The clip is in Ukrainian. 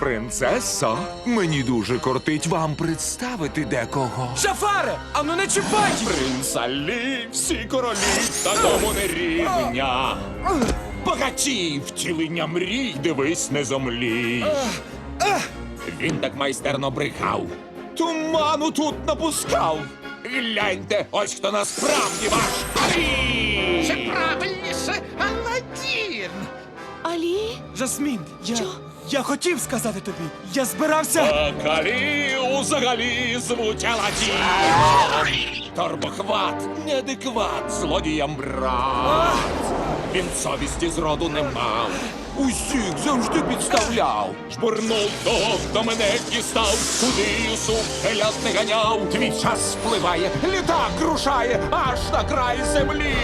Принцесо, мені дуже кортить вам представити декого. Шафаре, а ну не чіпай! Принц Алі, всі королі та тому не рівня. Багачі, втілення мрій, дивись, не зомлій. Він так майстерно брехав. Туману тут напускав. Гляньте, ось хто насправді ваш Алі! Жасмін, я. Що? Я хотів сказати тобі. Я збирався. А Калі взагалі звуть Аладдін. Торбохват, неадекват, злодіям брат. Він совісті зроду не мав. Усіх завжди підставляв. Жбурнув того, хто мене дістав. Туди Юсуп телят не ганяв. Твій час спливає, літак рушає аж на край землі.